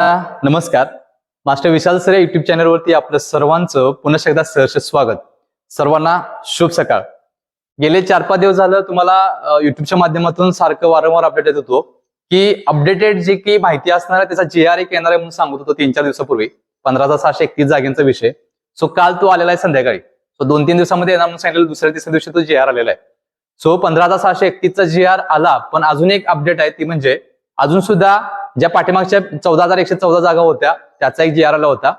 नमस्कार. Master Vishal sir या YouTube चॅनलवरती आपलं सर्वांचं पुन्हा एकदा सहर्ष स्वागत. सर्वांना शुभ सकाळ. गेले चार पाच दिवस झालं तुम्हाला युट्यूबच्या माध्यमातून सारखं वारंवार अपडेट येत होतो की अपडेटेड जी काही माहिती असणार आहे त्याचा जी आर एक येणार आहे म्हणून सांगत होतो तीन चार दिवसापूर्वी. पंधरा हजार सहाशे एकतीस जागेंचा विषय. सो काल तो आलेला आहे संध्याकाळी. सो दोन तीन दिवसामध्ये येणार म्हणून सांगितलं दुसऱ्या तिसऱ्या दिवशी तो जी आर आलेला आहे. सो पंधरा सहाशे एकतीसचा जी आर आला पण अजून एक अपडेट आहे ती म्हणजे अजून सुद्धा ज्या पाठीमागच्या चौदा हजार एकशे चौदा जागा होत्या त्याचा एक जी आर आला होता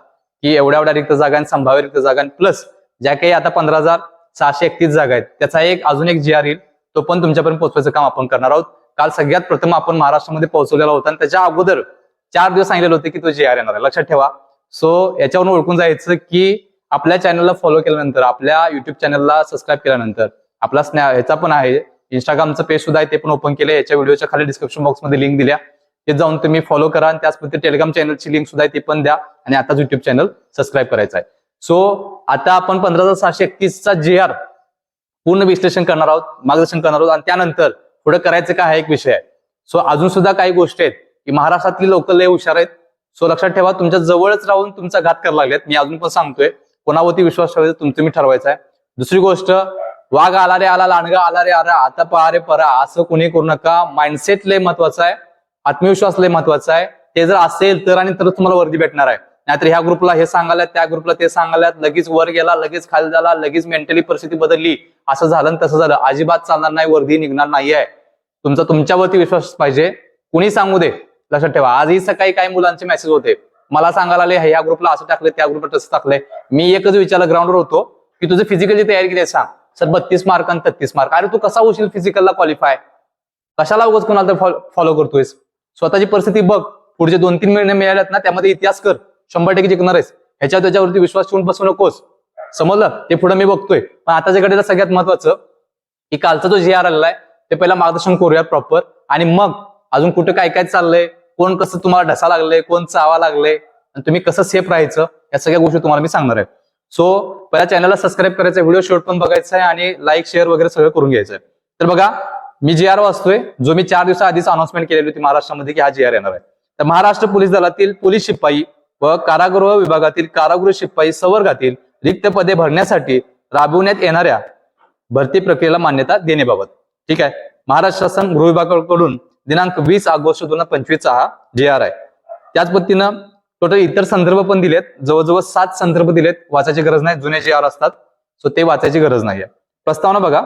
की एवढ्या एवढ्या रिक्त जागा आणि संभाव्य रिक्त जागा प्लस ज्या काही आता पंधरा हजार सहाशे एकतीस जागा आहेत त्याचा एक अजून एक जी आर येईल तो पण तुमच्यापर्यंत पोहोचवायचं काम आपण करणार आहोत. काल सगळ्यात प्रथम आपण महाराष्ट्रामध्ये पोहोचवलेला होता आणि त्याच्या अगोदर चार दिवस सांगितलेलं होते की तो जी आर येणार आहे. लक्षात ठेवा. सो याच्यावरून ओळखून जायचं की आपल्या चॅनलला फॉलो केल्यानंतर आपल्या युट्यूब चॅनलला सबस्क्राईब केल्यानंतर आपला स्नॅ ह्याचा पण आहे इंस्टाग्रामचं पेज सुद्धा आहे ते पण ओपन केलं याच्या व्हिडिओच्या खाली डिस्क्रिप्शन बॉक्समध्ये लिंक दिल्या. ते जाऊन तुम्ही फॉलो करा आणि त्याचप्रमाणे टेलिग्राम चॅनलची लिंक सुद्धा ती पण द्या. आणि आताच युट्यूब चॅनल सबस्क्राईब करायचं आहे. सो आता आपण पंधरा हजार सहाशे एकतीसचा जे आर पूर्ण विश्लेषण करणार आहोत मार्गदर्शन करणार आहोत. आणि त्यानंतर पुढे करायचं काय हा एक विषय आहे. सो अजून सुद्धा काही गोष्टी आहेत की महाराष्ट्रातली लोक लय हुशार आहेत. सो लक्षात ठेवा तुमच्या जवळच राहून तुमचा घात करायला लागलेत. मी अजून पण सांगतोय कोणावरती विश्वास ठेवायचा तुमचं मी ठरवायचं आहे. दुसरी गोष्ट वाघ आला रे आला लांडगा आला रे आला आता पहा रे परा. असं कोणी करू नका. माइंडसेट लय महत्वाचं आहे. आत्मविश्वास लय महत्त्वाचा आहे. ते जर असेल तर आणि तरच तुम्हाला वर्दी भेटणार आहे. नाहीतर ह्या ग्रुपला हे सांगायला त्या ग्रुपला ते सांगायला लगेच वर गेला लगेच खाली झाला लगेच मेंटली परिस्थिती बदलली. असं झालं आणि तसं झालं. अजिबात चालणार नाही वर्दी निघणार नाही आहे तुमचा तुमच्यावरती विश्वास पाहिजे. कुणी सांगू दे. लक्षात ठेवा. आजही सकाळी काही मुलांचे मेसेज होते. मला सांगायला आले ह्या ग्रुपला असं टाकलं त्या ग्रुपला तसं टाकलंय. मी एकच विचारलं ग्राउंडवर होतो की तुझं फिजिकलची तयारी किती सांग. सर बत्तीस मार्क आणि तत्तीस मार्क अरे तू कसा होशील फिजिकलला क्वालिफाय कशाला उगाच कोणाला फॉलो करतोयस? स्वतःची परिस्थिती बघ. पुढचे दोन तीन महिने मिळाल्यात ना त्यामध्ये इतिहास कर. शंभर टक्के जिंकणार आहेस. ह्याच्या त्याच्यावरती विश्वास ठेवून बसू नकोस. समजलं? ते पुढे मी बघतोय. पण आताच्या घडीला सगळ्यात महत्वाचं की कालचा जो जी आर आलेला आहे ते पहिला मार्गदर्शन करूया प्रॉपर आणि मग अजून कुठे काय काय चाललंय कोण कसं तुम्हाला ढसा लागलंय कोण चावा लागलंय आणि तुम्ही कसं सेफ राहायचं या सगळ्या गोष्टी तुम्हाला मी सांगणार आहे. सो पहिल्या चॅनलला सबस्क्राईब करायचं व्हिडिओ शेवट पण बघायचा आहे आणि लाईक शेअर वगैरे सगळं करून घ्यायचं आहे तर बघा मी जी आर वाचतोय जो मी चार दिवसा आधीच अनाउन्समेंट केलेली होती महाराष्ट्रामध्ये की हा जी आर येणार आहे. तर महाराष्ट्र पोलीस दलातील पोलीस शिपाई व कारागृह विभागातील कारागृह शिपाई संवर्गातील रिक्त पदे भरण्यासाठी राबवण्यात येणाऱ्या भरती प्रक्रियेला मान्यता देण्याबाबत. ठीक आहे? महाराष्ट्र शासन गृह विभागाकडून दिनांक वीस ऑगस्ट दोन हजार पंचवीसचा हा जे आर आहे. त्याच पद्धतीनं टोटल इतर संदर्भ पण दिलेत. जवळजवळ सात संदर्भ दिलेत. वाचायची गरज नाही. जुने जे आर असतात. सो ते वाचायची गरज नाही आहे प्रस्तावना बघा.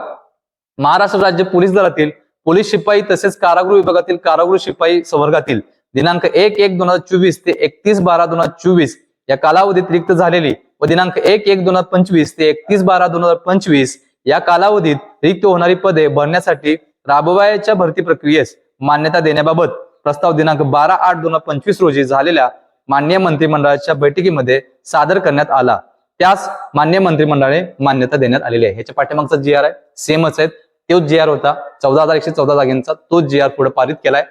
महाराष्ट्र राज्य पोलीस दलातील पोलीस शिपाई तसेच कारागृह विभागातील कारागृह शिपाई संवर्गातील दिनांक एक एक दोन हजार चोवीस ते एकतीस बारा दोन हजार चोवीस या कालावधीत रिक्त झालेली व दिनांक एक एक दोन हजार पंचवीस ते एकतीस बारा दोन हजार पंचवीस या कालावधीत रिक्त होणारी पदे भरण्यासाठी राबवायच्या भरती प्रक्रियेस मान्यता देण्याबाबत प्रस्ताव दिनांक बारा आठ दोन हजार पंचवीस रोजी झालेल्या मान्य मंत्रिमंडळाच्या बैठकीमध्ये सादर करण्यात आला. त्यास मान्य मंत्रिमंडळाने मान्यता देण्यात आलेली आहे. ह्याच्या पाठीमागचा जी आर आहे. सेमच आहे तोच जी आर होता. चौदा हजार एकशे चौदा जागेंचा तोच जी आर पुढे पारित केलाय.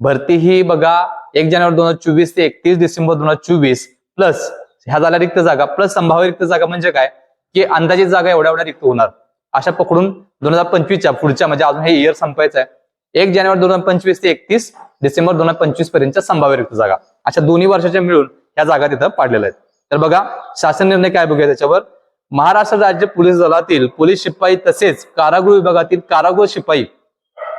भरती ही बघा एक जानेवारी दोन हजार चोवीस ते एकतीस डिसेंबर दोन हजार चोवीस प्लस ह्या झाल्या रिक्त जागा प्लस संभाव्य रिक्त जागा म्हणजे काय? की अंदाजित जागा एवढ्या एवढ्या रिक्त होणार. अशा पकडून दोन हजार पंचवीसच्या पुढच्या म्हणजे अजून हे इयर संपायचं आहे एक जानेवारी दोन हजार पंचवीस ते एकतीस डिसेंबर दोन हजार पंचवीस पर्यंतच्या संभाव्य रिक्त जागा. अशा दोन्ही वर्षाच्या मिळून या जागा तिथं पाडलेल्या आहेत. तर बघा शासन निर्णय काय बघूया त्याच्यावर? महाराष्ट्र राज्य पोलीस दलातील पोलीस शिपाई तसेच कारागृह विभागातील कारागृह शिपाई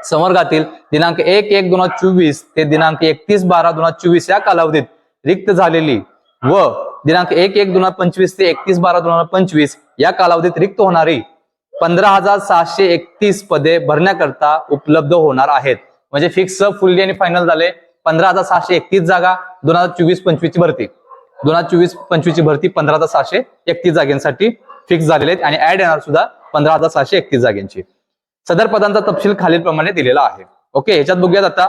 संवर्गातील दिनांक एक एक दोन हजार चोवीस ते दिनांक एकतीस बारा दोन हजार चोवीस या कालावधीत रिक्त झालेली व दिनांक एक एक दोन हजार पंचवीस ते एकतीस बारा दोन हजार पंचवीस या कालावधीत रिक्त होणारी पंधरा हजार सहाशे एकतीस पदे भरण्याकरता उपलब्ध होणार आहेत. म्हणजे फिक्स फुल्ली आणि फायनल झाले. पंधरा हजार सहाशे एकतीस जागा दोन हजार चोवीस पंचवीस ची भरती. दोन हजार चोवीस पंचवीस ची भरती पंधरा हजार सहाशे एकतीस जागांसाठी फिक्स झालेले आहेत आणि ऍड येणार सुद्धा पंधरा हजार सहाशे एकतीस जागांची. सदर पदांचा तपशील खालीलप्रमाणे दिलेला आहे. ओके ह्याच्यात बघूयात आता.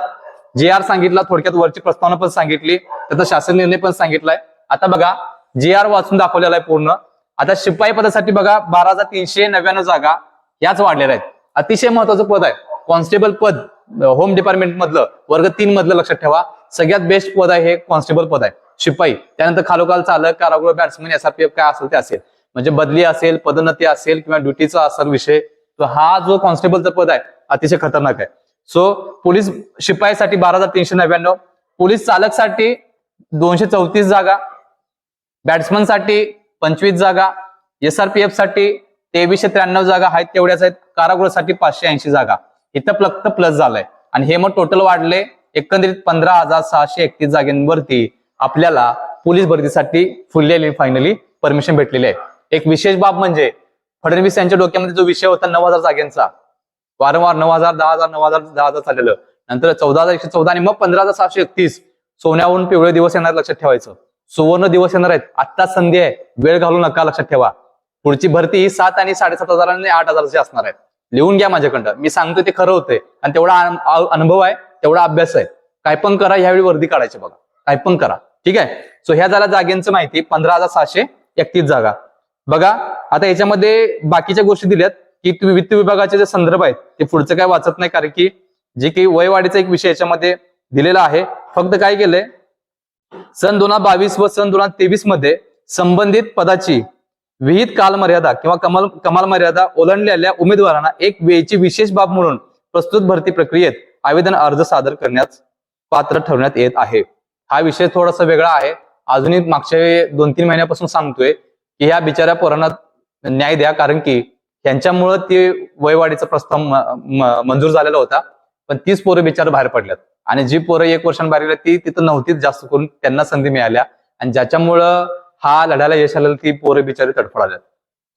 जे आर सांगितला थोडक्यात वरची प्रस्तावना पण सांगितली त्याचा शासन निर्णय पण सांगितलाय. आता बघा जे आर वाचून दाखवलेला आहे पूर्ण. आता शिपाई पदासाठी बघा बारा हजार तीनशे नव्याण्णव जागा याच वाढलेल्या आहेत. अतिशय महत्वाचं पद आहे. कॉन्स्टेबल पद होम डिपार्टमेंट मधलं वर्ग तीन मधलं लक्षात ठेवा. सगळ्यात बेस्ट पद आहे हे कॉन्स्टेबल पद आहे. शिपाई. त्यानंतर खालोखाल चालक कारागृह बॅट्समन एसआरपीएफ काय असेल ते असेल. म्हणजे बदली असेल पदोन्नती असेल किंवा ड्युटीचा असेल विषय तर हा जो कॉन्स्टेबलचं पद आहे अतिशय खतरनाक आहे. सो पोलीस शिपाईसाठी बारा हजार तीनशे नव्याण्णव पोलीस चालकसाठी दोनशे चौतीस जागा बॅट्समनसाठी पंचवीस जागा एसआरपीएफसाठी तेवीसशे त्र्याण्णव जागा आहेत तेवढ्याच आहेत कारागृहासाठी पाचशे ऐंशी जागा. इथं प्लक्त प्लस झालंय. आणि हे मग टोटल वाढले एकंदरीत पंधरा हजार सहाशे एकतीस जागेंवरती. आपल्याला पोलीस भरतीसाठी फुललेली फायनली परमिशन भेटलेली आहे. एक विशेष बाब म्हणजे फडणवीस यांच्या डोक्यामध्ये जो विषय होता नऊ हजार जागांचा वारंवार नऊ हजार दहा हजार नऊ हजार दहा हजार चाललेलं. नंतर चौदा हजार एकशे चौदा आणि मग पंधरा हजार सहाशे एकतीस सोन्याहून पिवळे दिवस येणार लक्षात ठेवायचं. सुवर्ण दिवस येणार आहेत. आत्ता संधी आहे. वेळ घालू नका लक्षात ठेवा. पुढची भरती ही सात आणि साडेसात हजार आणि आठ हजारची असणार आहे. लिहून घ्या माझ्याकडं मी सांगतोय ते खरं होतंय. आणि तेवढा अनुभव आहे तेवढा अभ्यास आहे. काय पण करा यावेळी वर्दी काढायची बघा. काय पण करा. ठीक आहे? सो ह्या झाल्या जागेंचं माहिती. पंधरा हजार सहाशे एकतीस जागा. बघा आता याच्यामध्ये बाकीच्या गोष्टी दिल्यात की वित्त विभागाचे जे संदर्भ आहेत ते पुढचं काय वाचत नाही कारण की जे काही वयवाढीचा एक विषय याच्यामध्ये दिलेला आहे. फक्त काय केलंय? सन दोन हजार बावीस व सन दोन हजार तेवीसमध्ये संबंधित पदाची विहित कालमर्यादा किंवा कमाल कमाल मर्यादा ओलांडलेल्या उमेदवारांना एक वेळची विशेष बाब म्हणून प्रस्तुत भरती प्रक्रियेत आवेदन अर्ज सादर करण्यास पात्र ठरवण्यात येत आहे. हा विषय थोडासा वेगळा आहे. अजूनही मागच्या दोन तीन महिन्यापासून सांगतोय की ह्या बिचाऱ्या पोरांना न्याय द्या कारण की यांच्यामुळं ते वयवाढीचा प्रस्ताव मंजूर झालेला होता. पण तीच पोरं बिचार बाहेर पडल्यात. आणि जी पोरं एक वर्षांबाहेर गेल्या ती तिथं नव्हतीच जास्त करून त्यांना संधी मिळाल्या. आणि ज्याच्यामुळं हा लढ्याला यश आलेलं ती पोरं बिचारी तडफडाल्यात.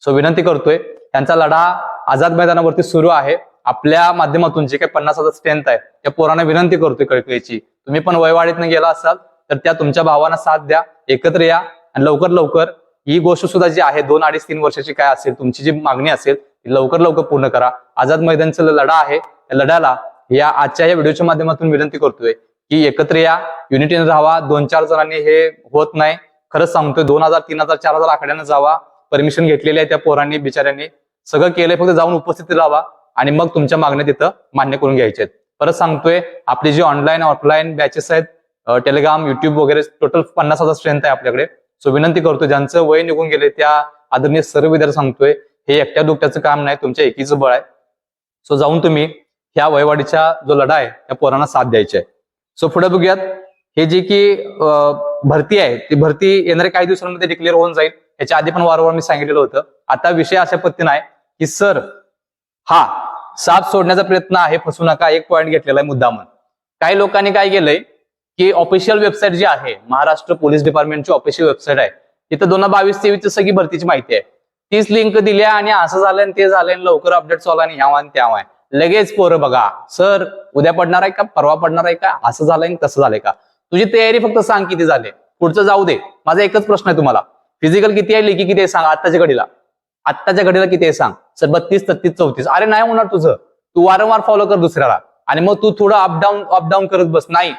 सो विनंती करतोय त्यांचा लढा आझाद मैदानावरती सुरू आहे. आपल्या माध्यमातून जे काही पन्नास हजार स्ट्रेंथ आहे त्या पोरांना विनंती करतोय कळकळीची. तुम्ही पण वयवाढीतनं गेला असाल तर त्या तुमच्या भावांना साथ द्या एकत्र या आणि लवकर लवकर ही गोष्ट सुद्धा जी आहे दोन अडीच तीन वर्षाची काय असेल तुमची जी मागणी असेल ती लवकर लवकर पूर्ण करा. आझाद मैदानचा लढा आहे. त्या लढ्याला या आजच्या या व्हिडिओच्या माध्यमातून विनंती करतोय की एकत्र या युनिटीने राहावा दोन चार जणांनी हे होत नाही. खरंच सांगतोय दोन हजार तीन हजार चार हजार आकड्यानं जावा. परमिशन घेतलेली आहे त्या पोरांनी बिचाऱ्यांनी. सगळं केलंय फक्त जाऊन उपस्थित राहावा. आणि मग तुमच्या मागण्या तिथं मान्य करून घ्यायच्या आहेत परत सांगतोय आपली जी ऑनलाईन ऑफलाईन बॅचेस आहेत टेलिग्राम युट्यूब वगैरे टोटल पन्नास हजार स्ट्रेंथ आहे आपल्याकडे. सो विनंती करतो ज्यांचं वय निघून गेले त्या आदरणीय सर्व विद्यार्थी सांगतोय हे एकट्या दुकट्याचं काम नाही तुमच्या एकीचं बळ आहे. सो जाऊन तुम्ही ह्या वयवाडीचा जो लढा आहे त्या पोरांना साथ द्यायची आहे. सो पुढे बघूयात हे जे की भरती आहे ती भरती येणाऱ्या काही दिवसांमध्ये डिक्लेअर होऊन जाईल. याच्या आधी पण वारंवार मी सांगितलेलं होतं. आता विषय अशा पद्धतीने आहे की सर हा साप सोडण्याचा प्रयत्न आहे फसू नका एक पॉईंट घेतलेला आहे मुद्दामन. काही लोकांनी काय केलंय की ऑफिशियल वेबसाईट जी आहे महाराष्ट्र पोलीस डिपार्टमेंटची ऑफिशियल वेबसाईट आहे तिथं दोन बावीस तेवीस सगळी भरतीची माहिती आहे. तीच लिंक दिल्या आणि असं झालं आणि ते झालं आणि लवकर अपडेट चालू आणि ह्यावा आणि त्यावा आहे. लगेच पोरं बघा सर उद्या पडणार आहे का? परवा पडणार आहे का? असं झालंय आणि तसं झालंय का? तुझी तयारी फक्त सांग किती झाले. पुढचं जाऊ दे. माझा एकच प्रश्न आहे तुम्हाला. फिजिकल किती आहे लेखी किती आहे सांग आत्ताच्या घडीला. आत्ताच्या घडीला किती आहे सांग? सर बत्तीस तत्तीस चौतीस. अरे नाही होणार तुझं. तू वारंवार फॉलो कर दुसऱ्याला. आणि मग तू थोडं अपडाऊन अपडाऊन करत बस. नाही.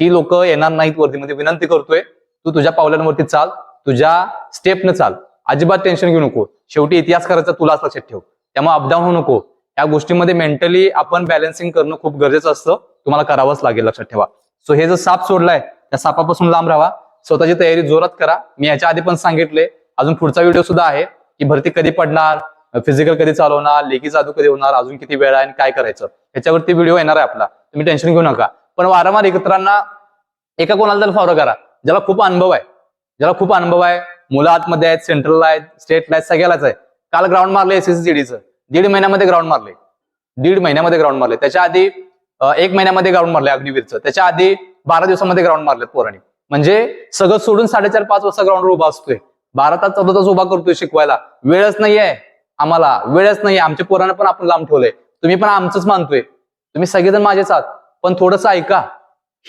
ही लोक येणार नाहीत वरतीमध्ये. विनंती करतोय तू तुझ्या पावलांवरती चाल. तुझ्या स्टेपनं चाल. अजिबात टेन्शन घेऊ नको. शेवटी इतिहास करायचा तुलाच लक्षात ठेव. त्यामुळे अपडाऊन होऊ नको. या गोष्टीमध्ये मेंटली आपण बॅलन्सिंग करणं खूप गरजेचं असतं. तुम्हाला करावंच लागेल लक्षात ठेवा. सो हे जर साप सोडलाय त्या सापापासून लांब राहा. स्वतःची तयारी जोरात करा. मी याच्या आधी पण सांगितले. अजून पुढचा व्हिडिओ सुद्धा आहे. की भरती कधी पडणार फिजिकल कधी चालू होणार लेखी जादू कधी होणार अजून किती वेळ आहे आणि काय करायचं? याच्यावरती व्हिडिओ येणार आहे आपला. तुम्ही टेन्शन घेऊ नका. पण वारंवार एकत्रांना एका कोणाला तर फॉलो करा. ज्याला खूप अनुभव आहे. ज्याला खूप अनुभव आहे. मुलं आतमध्ये आहेत सेंट्रलला आहेत स्टेटला आहेत सगळ्यालाच आहे. काल ग्राउंड मारले एसएससीडीचं दीड महिन्यामध्ये ग्राउंड मारले दीड महिन्यामध्ये ग्राउंड मारले त्याच्या आधी एक महिन्यामध्ये ग्राउंड मारले अग्निवीरचं. त्याच्या आधी बारा दिवसामध्ये ग्राउंड मारले पोरांनी. म्हणजे सगळं सोडून साडेचार पाच वाजता ग्राउंडवर उभा असतोय. भारतात चौदा तास उभा करतोय शिकवायला. वेळच नाहीये आम्हाला. वेळच नाहीये. आमच्या पोरांना पण आपण लांब ठेवलंय. तुम्ही पण आमचंच मानतोय. तुम्ही सगळेजण माझेच आहात. पण थोडंसं ऐका.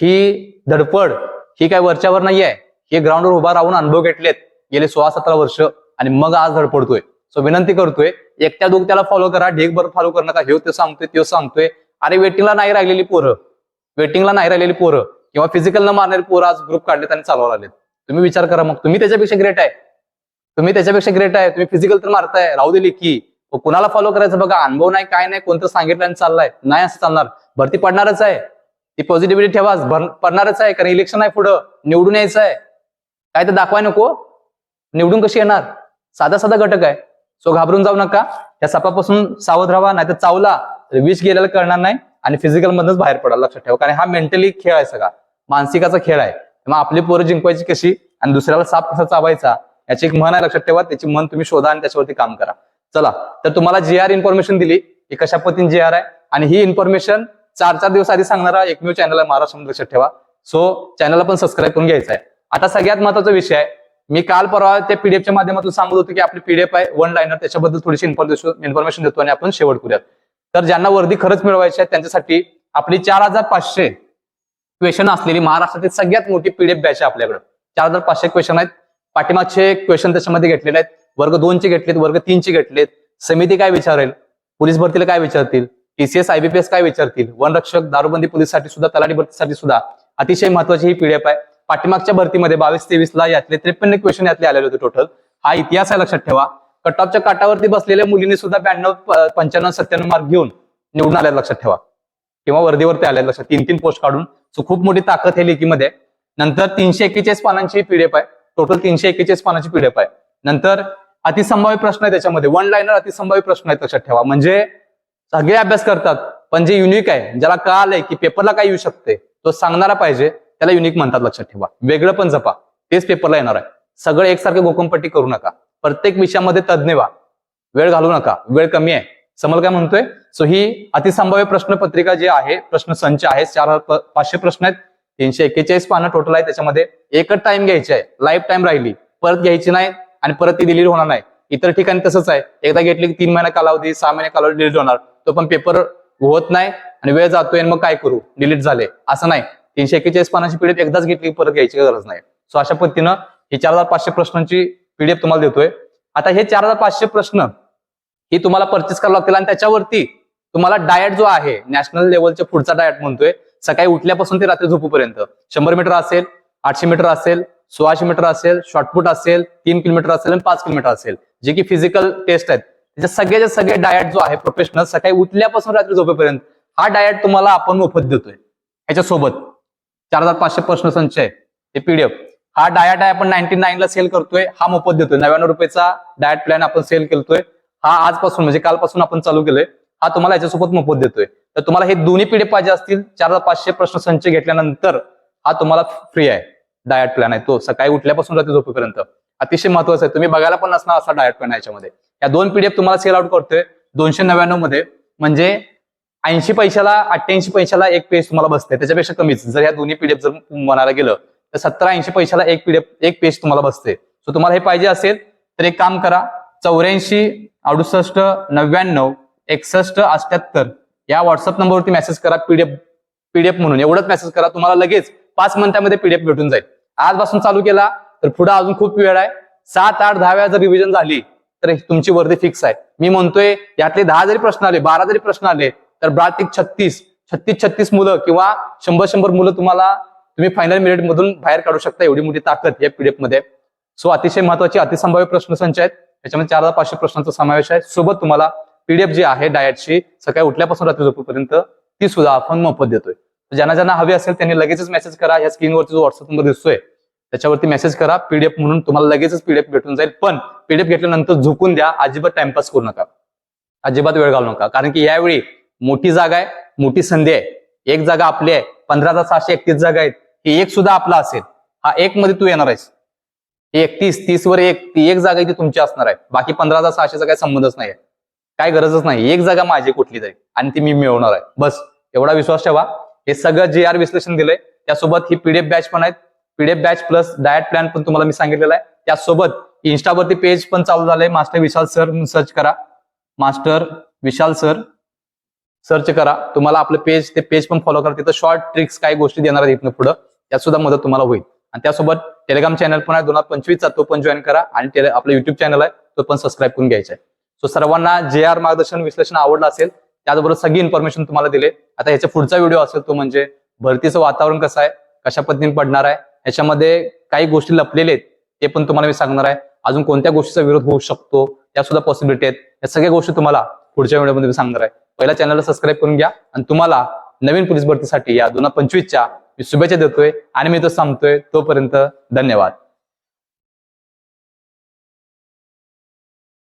ही धडपड ही काय वरच्यावर नाहीये. हे ग्राउंडवर उभा राहून अनुभव घेतलेत. गेले सोळा सतरा वर्ष आणि मग आज धडपडतोय. सो विनंती करतोय एकट्या दोघ त्याला फॉलो करा. ढेकभर फॉलो करू नका. हे ते सांगतोय ते सांगतोय. अरे वेटिंगला नाही राहिलेली पोरं. वेटिंगला नाही राहिलेली पोरं. किंवा फिजिकल न मारणारी पोरं आज ग्रुप काढलेत आणि चालवा लागलेत. तुम्ही विचार करा मग. तुम्ही त्याच्यापेक्षा ग्रेट आहे. तुम्ही त्याच्यापेक्षा ग्रेट आहे. तुम्ही फिजिकल तर मारताय. राहू दिली की कुणाला फॉलो करायचं बघा? अनुभव नाही काय नाही कोणतं सांगितलं आणि चाललाय. नाही असं चालणार. भरती पडणारच आहे. ती पॉझिटिव्हिटी ठेवा. पडणारच आहे. कारण इलेक्शन आहे पुढं. निवडून यायचं आहे. काय तर दाखवाय नको. निवडून कशी येणार? साधा साधा घटक आहे. सो घाबरून जाऊ नका. त्या सपापासून सावध राहा. नाही तर चावला. तर विष गेल्याला कळणार नाही. आणि फिजिकल मधूनच बाहेर पडायला लक्षात ठेवा. कारण हा मेंटली खेळ आहे सगळा. मानसिकाचा खेळ आहे. मग आपली पोरं जिंकवायची कशी? आणि दुसऱ्याला साप कसा चावायचा याची एक म्हण आहे लक्षात ठेवा त्याची म्हण तुम्ही शोधा आणि त्याच्यावरती काम करा. चला तर तुम्हाला जी आर इन्फॉर्मेशन दिली ही कशा पद्धतीने जी आर आहे? आणि ही इन्फॉर्मेशन चार चार दिवस आधी सांगणारा एकमेव चॅनल आहे महाराष्ट्र लक्षात ठेवा. सो चॅनलला पण सबस्क्राईब करून घ्यायचा आहे. आता सगळ्यात महत्त्वाचा विषय आहे मी काल परवा त्या पीडीएफच्या माध्यमातून सांगत होतो की आपली पीडीएफ आहे वन लाईनर त्याच्याबद्दल थोडीशी इन्फॉर्मेशन इन्फॉर्मेशन देतो आणि आपण शेवट करूयात. तर ज्यांना वर्दी खरंच मिळवायची आहे त्यांच्यासाठी आपली चार हजार पाचशे क्वेश्चन असलेली महाराष्ट्रातील सगळ्यात मोठी पीडीएफ बॅच आहे आपल्याकडे. चार हजार पाचशे क्वेश्चन आहेत. पाठीमागचे क्वेश्चन त्याच्यामध्ये घेतलेले आहेत. वर्ग दोनचे घेतलेत वर्ग तीनचे घेतलेत. समिती काय विचारेल? पोलीस भरतीला काय विचारतील? टीसीएस आयबीपीएस काय विचारतील? वनरक्षक दारूबंदी पोलीससाठी सुद्धा तलाठी भरतीसाठी सुद्धा. अतिशय महत्वाची ही पीडीएफ आहे. पाठीमागच्या भरतीमध्ये बावीस तेवीस ला यातले त्रेपन्न क्वेश्चन यातले आलेले होते टोटल हा इतिहास आहे लक्षात ठेवा. कट ऑफच्या काटावरती बसलेल्या मुलींनी सुद्धा ब्याण्णव पंच्याण्णव सत्त्याण्णव मार्क घेऊन निवडून आल्या लक्षात ठेवा. किंवा वर्दीवरती आल्या लक्षात. तीन तीन पोस्ट काढून. सो खूप मोठी ताकद आहे लेखीमध्ये. नंतर तीनशे एक्केचाळीस पानांची पीडीएफ आहे. टोटल तीनशे एकेचाळीस पानाची पीडीएफ आहे. नंतर अतिसंभाव्य प्रश्न आहे त्याच्यामध्ये. वन लाईनर अतिसंभाव्य प्रश्न आहे लक्षात ठेवा. म्हणजे सगळे अभ्यास करतात पण जे युनिक आहे ज्याला कळालंय की पेपरला काय येऊ शकते तो सांगणारा पाहिजे त्याला युनिक म्हणतात लक्षात ठेवा. वेगळं पण जपा. तेच पेपरला येणार आहे. सगळं एकसारखे गोकमपट्टी करू नका. प्रत्येक विषयामध्ये तज्ज्ञ व्हा. वेळ घालू नका. वेळ कमी आहे. समल काय म्हणतोय? सो ही अतिसंभाव्य प्रश्न पत्रिका जी आहे प्रश्न संच आहे चार पाचशे प्रश्न आहेत. तीनशे एक्केचाळीस पानं टोटल आहे. त्याच्यामध्ये एकच टाइम घ्यायची आहे. लाईफ टाइम राहिली. परत घ्यायची नाही आणि परत ती डिलीट होणार नाही. इतर ठिकाणी तसंच आहे. एकदा घेतली की तीन महिना कालावधी सहा महिने कालावधी डिलीट होणार. तो पण पेपर होत नाही आणि वेळ जातोय आणि मग काय करू? डिलीट झाले. असं नाही. तीनशे एक्केचाळीस पानाची पीडीएफ एकदाच घेतली परत घ्यायची गरज नाही. सो अशा पद्धतीनं ही चार हजार पाचशे प्रश्नांची पीडीएफ तुम्हाला देतोय. आता हे चार हजार पाचशे प्रश्न ही तुम्हाला परचेस करावं लागतील आणि त्याच्यावरती तुम्हाला डाएट जो आहे नॅशनल लेवलच्या पुढचा डाएट म्हणतोय सकाळी उठल्यापासून ते रात्री झोपूपर्यंत. शंभर मीटर असेल आठशे मीटर असेल सोळाशे मीटर असेल शॉर्टपुट असेल तीन किलोमीटर असेल आणि पाच किलोमीटर असेल. जे की फिजिकल टेस्ट आहेत. त्याच्या सगळ्याचे सगळे डाएट जो आहे प्रोफेशनल सकाळी उठल्यापासून रात्री झोपेपर्यंत हा डायट तुम्हाला आपण मोफत देतोय. ह्याच्यासोबत चार हजार पाचशे प्रश्न संच आहे हे पीडीएफ हा डायट आहे आपण नाईन्टी ला सेल करतोय हा मोफत देतोय. नव्याण्णव रुपयाचा डायट प्लॅन आपण सेल करतोय हा आजपासून म्हणजे कालपासून आपण चालू केलोय. हा तुम्हाला याच्यासोबत मोफत देतोय. तर तुम्हाला हे दोन्ही पिढे पाहिजे असतील चार पाचशे प्रश्न संच घेतल्यानंतर हा तुम्हाला फ्री आहे. डायट प्लॅन आहे तो. सकाळी उठल्यापासून रात्री झोपेपर्यंत. अतिशय महत्वाचं आहे. तुम्ही बघायला पण नसणार असा डायट प्लॅन याच्यामध्ये. या दोन पीडीएफ तुम्हाला सेल आउट करतोय. दोनशे नव्याण्णवमध्ये. म्हणजे ऐंशी पैशाला अठ्ठ्याऐंशी पैशाला एक पेज तुम्हाला बसते त्याच्यापेक्षा कमीच. जर या दोन्ही पीडीएफ जर म्हणायला गेलं तर सत्तर ऐंशी पैशाला एक पीडीएफ एक पेज तुम्हाला बसते सो तुम्हाला हे पाहिजे असेल तर एक काम करा. चौऱ्याऐंशी अडुसष्ट नव्याण्णव एकसष्ट अठ्याहत्तर. या व्हॉट्सअप नंबरवरती मेसेज करा पीडीएफ पीडीएफ म्हणून. एवढंच मेसेज करा तुम्हाला लगेच पाच मिनिटांमध्ये पीडीएफ भेटून जाईल. आजपासून चालू केला तर पुढे अजून खूप वेळ आहे. सात आठ दहा वेळा जर रिव्हिजन झाली तर तुमची वर्दी फिक्स आहे. मी म्हणतोय यातले दहा जरी प्रश्न आले बारा जरी प्रश्न आले तर ब्रातिक छत्तीस छत्तीस छत्तीस मुलं किंवा शंभर शंभर मुलं तुम्हाला तुम्ही फायनल मेरिट मधून बाहेर काढू शकता एवढी मोठी ताकद या पीडीएफमध्ये. सो अतिशय महत्वाची अतिसंभाव्य प्रश्न संच आहेत. त्याच्यामध्ये चार हजार पाचशे प्रश्नांचा समावेश आहे. सोबत तुम्हाला पीडीएफ जी आहे डायटची सकाळी उठल्यापासून रात्री झोपेपर्यंत ती सुद्धा आपण मोफत देतोय. ज्यांना ज्यांना हवी असेल त्यांनी लगेचच मेसेज करा. या स्क्रीनवरती जो व्हॉट्सअप नंबर दिसतोय त्याच्यावरती मेसेज करा. पीडीएफ म्हणून तुम्हाला लगेचच पीडीएफ भेटून जाईल. पण पीडीएफ घेतल्यानंतर झुकून द्या. अजिबात टाइमपास करू नका. अजिबात वेळ घालू नका. कारण की यावेळी मोठी जागा आहे मोठी संधी आहे. एक जागा आपली आहे. पंधरा हजार सहाशे एकतीस जागा आहेत. ही एक सुद्धा आपला असेल. हा एक मध्ये तू येणार आहेस. एकतीस तीस वर एक ती एक जागा ती तुमची असणार आहे. बाकी पंधरा हजार सहाशेचा काही संबंधच नाही काय गरजच नाही. एक जागा माझी कुठली तरी. आणि ती मी मिळवणार आहे. बस. एवढा विश्वास ठेवा. हे सगळं जे आर विश्लेषण दिलंय. त्यासोबत ही पीडीएफ बॅच पण आहेत. PDF batch plus diet plan पण तुम्हाला मी सांगितलेला आहे. त्यासोबत इन्स्टावरती पेज पण चालू झालंय. मास्टर विशाल सर सर्च करा. मास्टर विशाल सर सर्च करा. तुम्हाला आपलं पेज ते पेज पण फॉलो करा तिथं शॉर्ट ट्रिक्स काही गोष्टी देणार आहेत इथनं पुढं. त्यात सुद्धा मदत तुम्हाला होईल. आणि त्यासोबत टेलिग्राम चॅनल पण आहे. दोन हजार पंचवीसचा तो पण जॉईन करा. आणि आपलं युट्यूब चॅनल आहे. तो पण सबस्क्राईब करून घ्यायचा आहे. सो सर्वांना जे आर मार्गदर्शन विश्लेषण आवडलं असेल त्याचबरोबर सगळी इन्फॉर्मेशन तुम्हाला दिले. आता ह्याच्या पुढचा व्हिडिओ असेल तो म्हणजे भरतीचं वातावरण कसं आहे कशा पद्धतीने पडणार आहे ह्याच्यामध्ये काही गोष्टी लपलेले आहेत ते पण तुम्हाला मी सांगणार आहे. अजून कोणत्या गोष्टीचा विरोध होऊ शकतो त्या सुद्धा पॉसिबिलिटी आहेत. या सगळ्या गोष्टी तुम्हाला पुढच्या व्हिडिओमध्ये मी सांगणार आहे. पहिला चॅनलला सबस्क्राईब करून घ्या आणि तुम्हाला नवीन पोलीस भरतीसाठी या दोन हजार पंचवीसच्या मी शुभेच्छा देतोय आणि मी तो सांगतोय तोपर्यंत धन्यवाद.